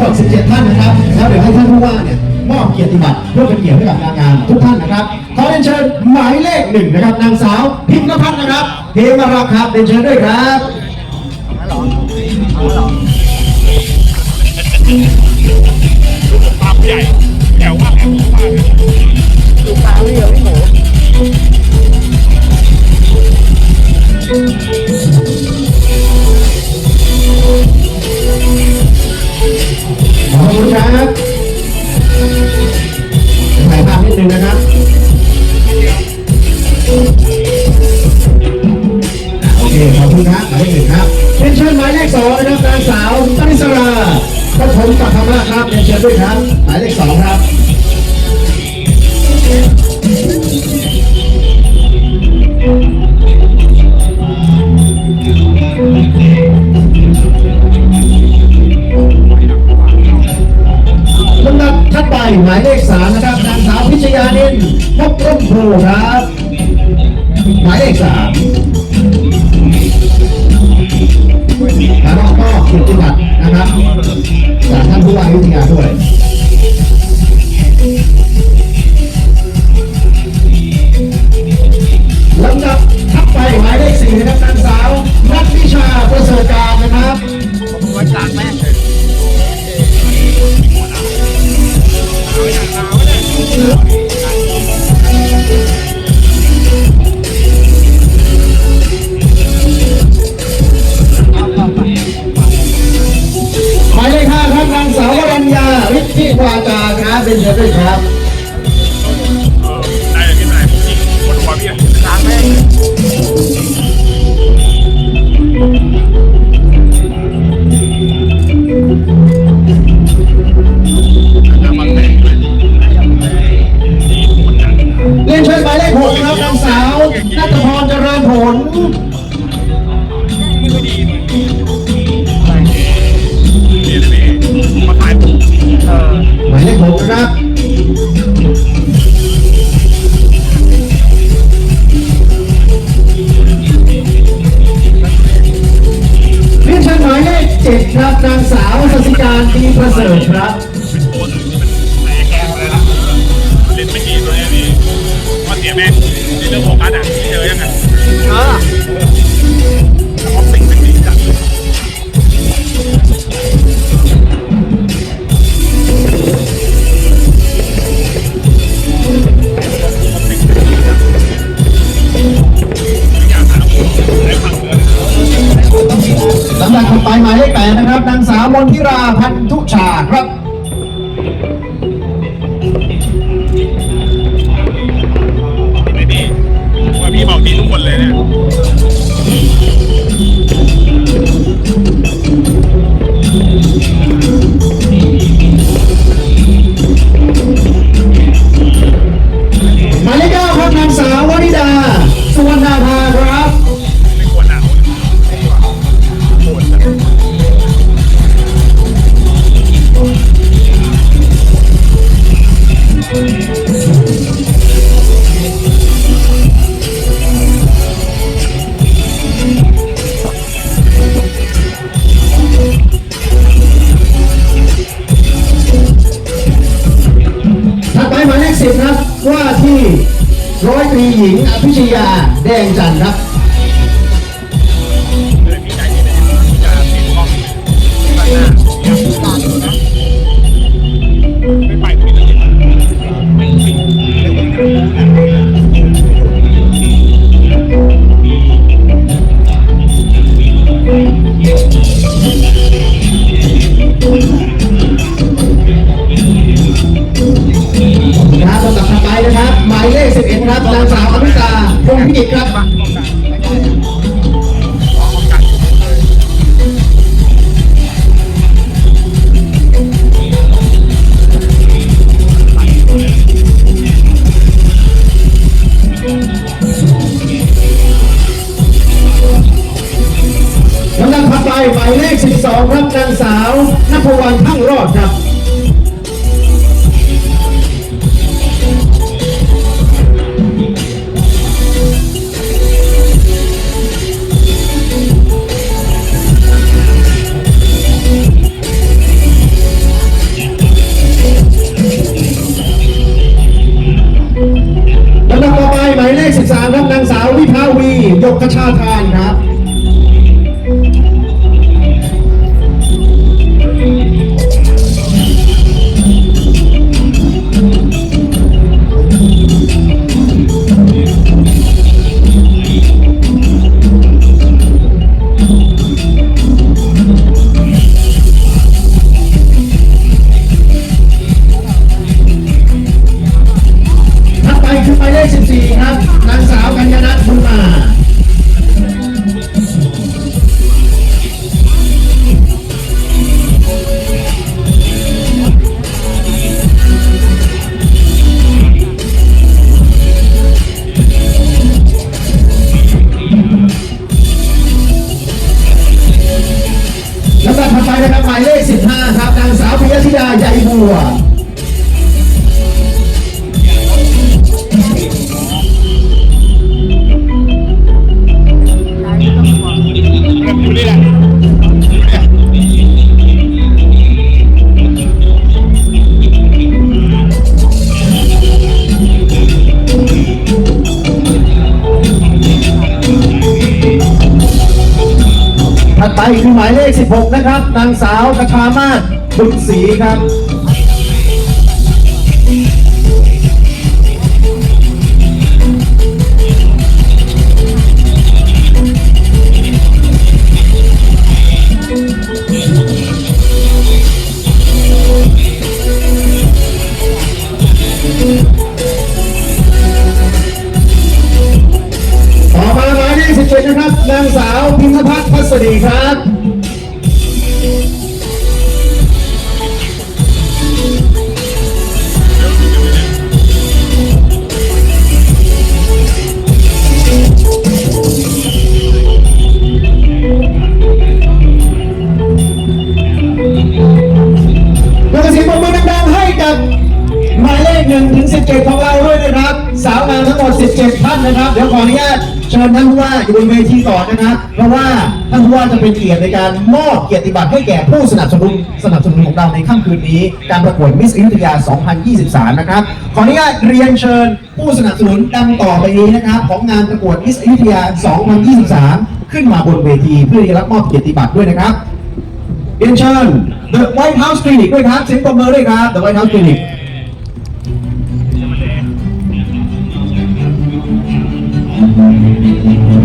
หมด 17 ท่านนะครับ แล้วเดี๋ยวให้ท่านผู้ว่าเนี่ยมอบเกียรติบัตรเพื่อเป็นเกียรติให้กับนางงามทุกท่านนะครับ ขอเรียนเชิญหมายเลขหนึ่งนะครับ นางสาวพิมพ์นภัทรนะครับเทมารักครับเรียนเชิญด้วยครับปากใหญ่แถวว่าแถวว่าดูปลาไม่เยอะไม่หมู มายเลขสามนะครับนางสาวพิชยานินพบร่มโพครับหมายเลขสามแล้วก็มอบเกียรติบัตรนะครับจากท่านผู้ว่าอยุทยาด้วยลำดับถัดไปหมายเลขสี่นะครับนางสาวนัทวิชาประเสริฐการนะครับไว้กลางแม่ นัทพรเจริญผลไม่ดีนี่นี่มผมเออหมายเลขหกครับเรียนเชิญหมายเลขเจ็ดครับนางสาวสสิการดีประเสริฐครับ ม่เรื่องของการอะเจอยังไงเออออฟสิ่งเป็นดีจัดลำดับถัดไปหมายเลขแปดนะครับนางสาวมนทิราพันธุชาครับ ยาแดงจันทร์ครับ นภวันทั้งรอดครับลำดับต่อไปหมายเลข 13 ครับนางสาววิภาวี ยกกระชาธา ไปคือหมายเลข 16 นะครับ นางสาวกระชามาศบุญศรีครับ นางสาวพิมพัฒน์พัสดีครับแล้วก็เสียงปรบมือดังให้กับหมายเลขหนึ่งถึงสิบเจ็ดของเราด้วยนะครับ สาวงามทั้งหมด17ท่านนะครับ เดี๋ยวขออนุญาต เชิญท่านผู้ว่าอยู่บนเวทีก่อนนะครับ เพราะว่าท่านผู้ว่าจะเป็นเกียรติในการมอบเกียรติบัตรให้แก่ผู้สนับสนุนสนับสนุนของเราในค่ำคืนนี้ การประกวดมิสอยุธยา 2023 นะครับ ขออนุญาตเรียนเชิญผู้สนับสนุนดังต่อไปนี้นะครับ ของงานประกวดมิสอยุธยา 2023 ขึ้นมาบนเวทีเพื่อจะรับมอบเกียรติบัตรด้วยนะครับเรียนเชิญ The White House Clinic ด้วยครับเสียงปรบมือด้วยครับ The White House Clinic ก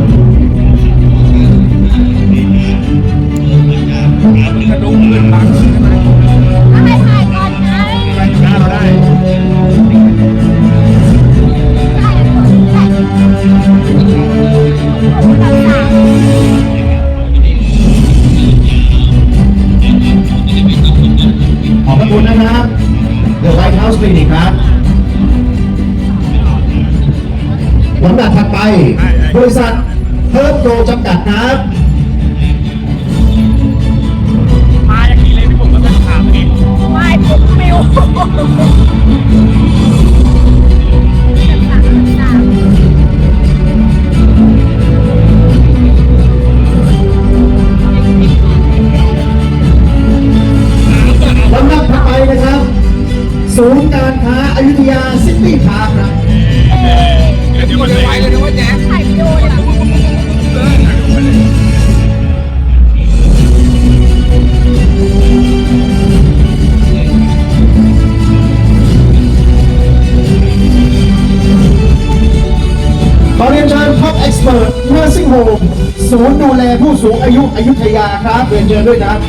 ศูนย์ดูแลผู้สูงอายุอยุธยาครับเรียนเชิญด้วยครับ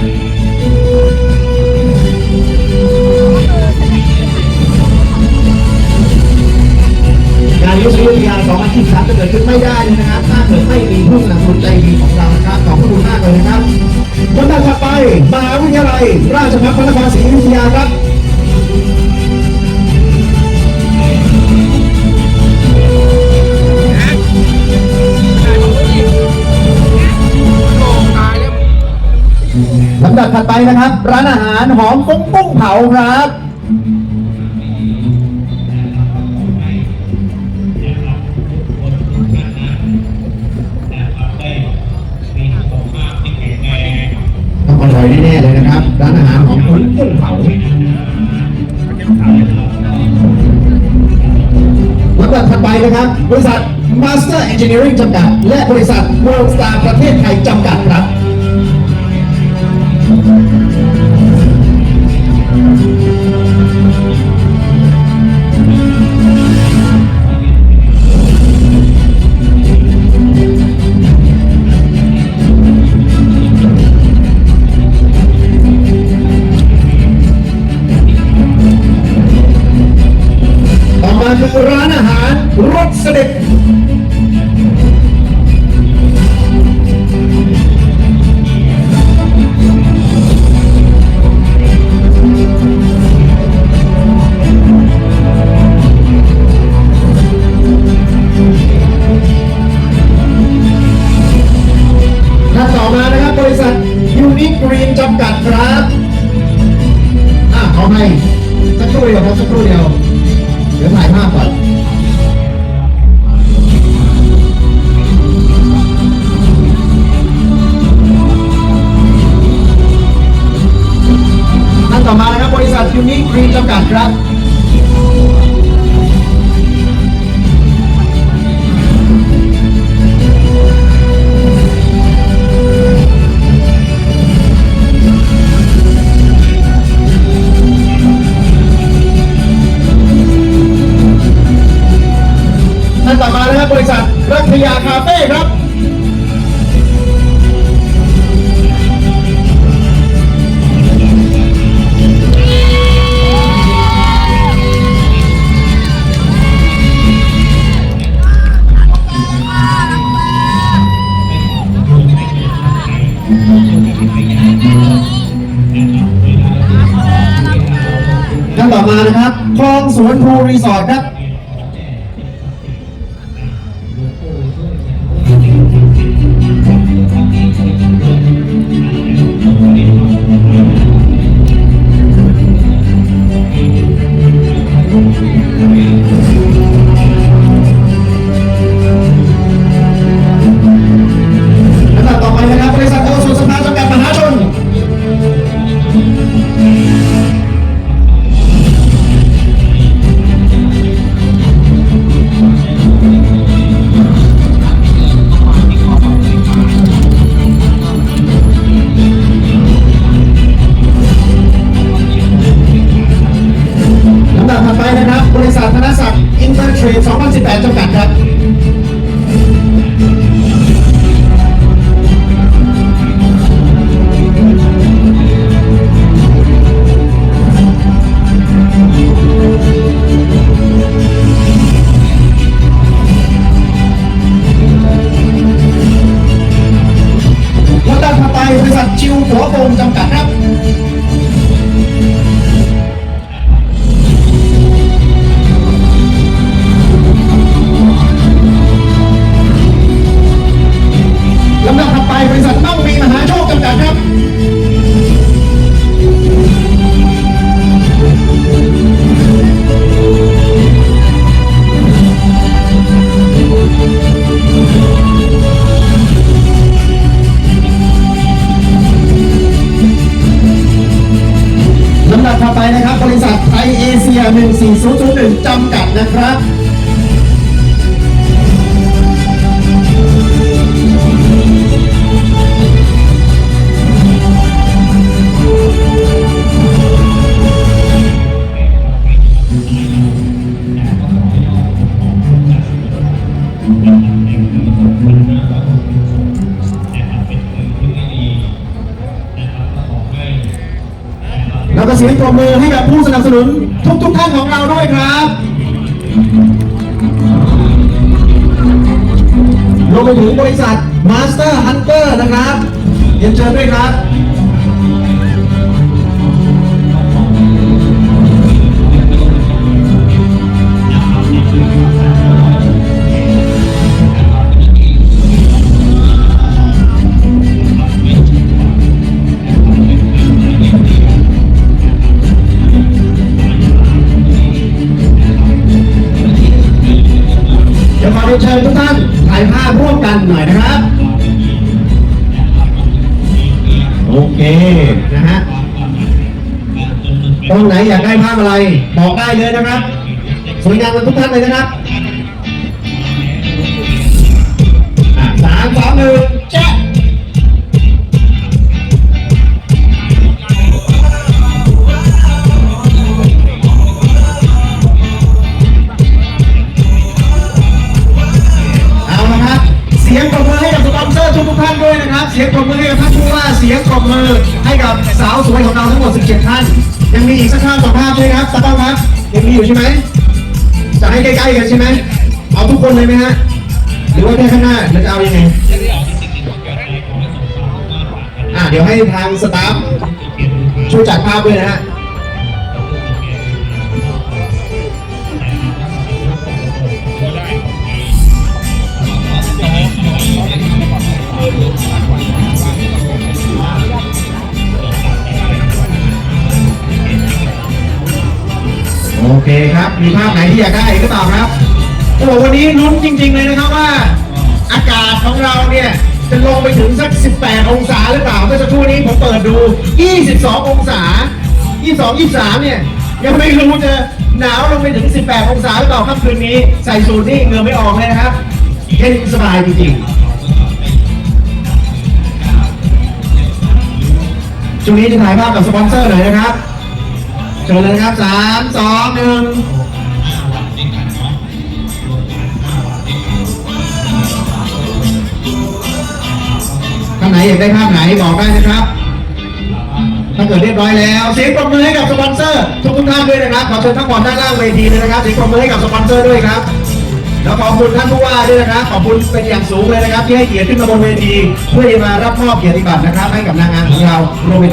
งานยุทธวิทยา2023จะเกิดขึ้นไม่ได้นะครับ ถ้าเกิดไม่มีผู้สนับสนุนใจดีของเรานะครับขอบคุณมากเลยนะครับลำดับถัดไปมหาวิทยาลัยราชภัฏพระนครศรีอยุธยาครับ ไปนะครับ ร้านอาหารหอมฟุ้งปุ้งเผาครับต้องอร่อยแน่ๆเลยนะครับ ร้านอาหารหอมฟุ้งปุ้งเผาลำดับถัดไปนะครับ บริษัท Master Engineering จำกัด และบริษัท World Star ประเทศไทยจำกัดครับ รรสเสด็จท่านต่อมานะครับ บริษัทยูนิคกรีนจำกัดครับอะขอให้สักครู่เดียวครับสักครู่เดียว เดี๋ยวถ่ายภาพก่อนท่าน วนภูรีสอร์ทครับ 14001จำกัดนะครับแล้วก็เสียงปรบมือให้กับผู้สนับสนุน ทุกทุกท่านของเราด้วยครับรวมไปถึงบริษัท Master Hunter นะครับเรียนเชิญด้วยครับ จะขอเชิญทุกท่านถ่ายภาพร่วมกันหน่อยนะครับ โอเคนะฮะตรงไหนอยากได้ภาพอะไร บอกได้เลยนะครับ สวยงามกันทุกท่านเลยนะครับสามสามหนึ่งแจ๊ สียงปรบมือให้กับสปอนเซอร์ทุกท่านด้วยนะครับ เสียงปรบมือให้กับท่านผู้ว่า เสียงปรบมือให้กับสาวสวยของเราทั้งหมด 17 ท่าน ยังมีอีกสักภาพสองภาพด้วยครับตาต้องครับ ยังมีอยู่ใช่ไหม จะให้ใกล้ๆกันใช่ไหม เอาทุกคนเลยไหมฮะ หรือว่าแค่ข้างหน้าหรือจะเอายังไง อ่าเดี๋ยวให้ทางสตาฟช่วยจัดภาพด้วยนะฮะ เคครับ มีภาพไหนที่อยากได้ก็ตอบครับ โอ้โหวันนี้ลุ้นจริง ๆ เลยนะครับว่า อากาศของเราเนี่ยจะลงไปถึงสัก 18 องศาหรือเปล่า เมื่อสักครู่นี้ผมเปิดดู 22 องศา 22 23 เนี่ย ยังไม่รู้จะหนาวลงไปถึง 18 องศาหรือเปล่าค่ำคืนนี้ ใส่สูทนี่เงือไม่ออกเลยนะครับเย็นสบายจริงๆช่วงนี้จะถ่ายภาพกับสปอนเซอร์หน่อยนะครับ ชิญเลยครับสามสองหนึ่งท่านไหนอยากได้ภาพไหนบอกได้นะครับ ถ้าเกิดเรียบร้อยแล้วเสียงปรบมือให้กับสปอนเซอร์ ทุกทุกท่านด้วยนะครับขอเชิญทั้งหมดด้านล่างเวทีเลยนะครับเสียงปรบมือให้กับสปอนเซอร์ด้วยครับแล้วขอบคุณท่านผู้ว่าด้วยนะครับ ขอบคุณเป็นอย่างสูงเลยนะครับ ที่ให้เกียรติขึ้นมาบนเวที เพื่อจะมารับมอบเกียรติบัตรนะครับ ให้กับนางงามของเรารวมไป